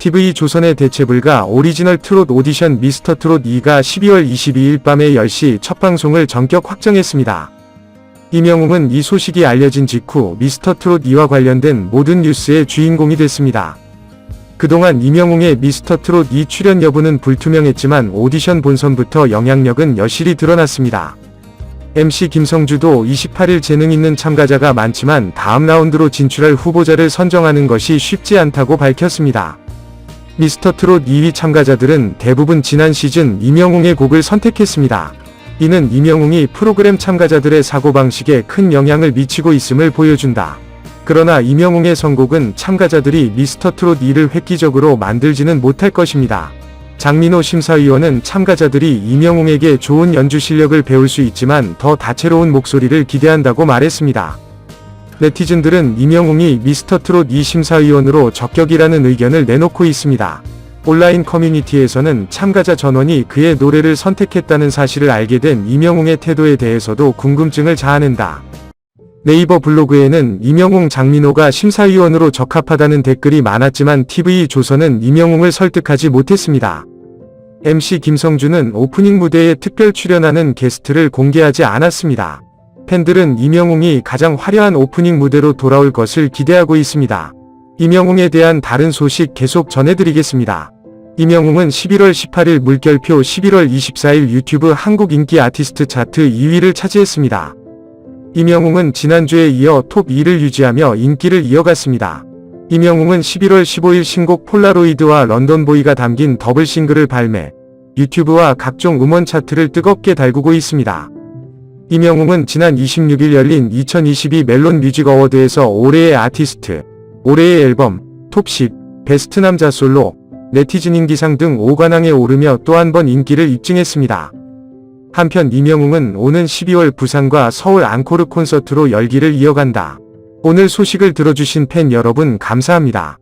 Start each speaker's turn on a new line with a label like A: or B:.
A: TV 조선의 대체불가 오리지널 트롯 오디션 미스터 트롯 2가 12월 22일 밤에 10시 첫 방송을 전격 확정했습니다. 이명웅은 이 소식이 알려진 직후 미스터 트롯 2와 관련된 모든 뉴스의 주인공이 됐습니다. 그동안 이명웅의 미스터 트롯 2 출연 여부는 불투명했지만 오디션 본선부터 영향력은 여실히 드러났습니다. MC 김성주도 28일 재능 있는 참가자가 많지만 다음 라운드로 진출할 후보자를 선정하는 것이 쉽지 않다고 밝혔습니다. 미스터 트롯 2위 참가자들은 대부분 지난 시즌 이명웅의 곡을 선택했습니다. 이는 이명웅이 프로그램 참가자들의 사고방식에 큰 영향을 미치고 있음을 보여준다. 그러나 이명웅의 선곡은 참가자들이 미스터 트롯 2를 획기적으로 만들지는 못할 것입니다. 장민호 심사위원은 참가자들이 이명웅에게 좋은 연주 실력을 배울 수 있지만 더 다채로운 목소리를 기대한다고 말했습니다. 네티즌들은 이명웅이 미스터 트롯 2 심사위원으로 적격이라는 의견을 내놓고 있습니다. 온라인 커뮤니티에서는 참가자 전원이 그의 노래를 선택했다는 사실을 알게 된 이명웅의 태도에 대해서도 궁금증을 자아낸다. 네이버 블로그에는 이명웅 장민호가 심사위원으로 적합하다는 댓글이 많았지만 TV 조선은 이명웅을 설득하지 못했습니다. MC 김성주는 오프닝 무대에 특별 출연하는 게스트를 공개하지 않았습니다. 팬들은 이명웅이 가장 화려한 오프닝 무대로 돌아올 것을 기대하고 있습니다. 이명웅에 대한 다른 소식 계속 전해드리겠습니다. 이명웅은 11월 18일 물결표 11월 24일 유튜브 한국 인기 아티스트 차트 2위를 차지했습니다. 이명웅은 지난주에 이어 톱 2를 유지하며 인기를 이어갔습니다. 이명웅은 11월 15일 신곡 폴라로이드와 런던보이가 담긴 더블 싱글을 발매, 유튜브와 각종 음원 차트를 뜨겁게 달구고 있습니다. 이명웅은 지난 26일 열린 2022 멜론 뮤직 어워드에서 올해의 아티스트, 올해의 앨범, 톱10, 베스트 남자 솔로, 네티즌 인기상 등 5관왕에 오르며 또 한 번 인기를 입증했습니다. 한편 이명웅은 오는 12월 부산과 서울 앙코르 콘서트로 열기를 이어간다. 오늘 소식을 들어주신 팬 여러분 감사합니다.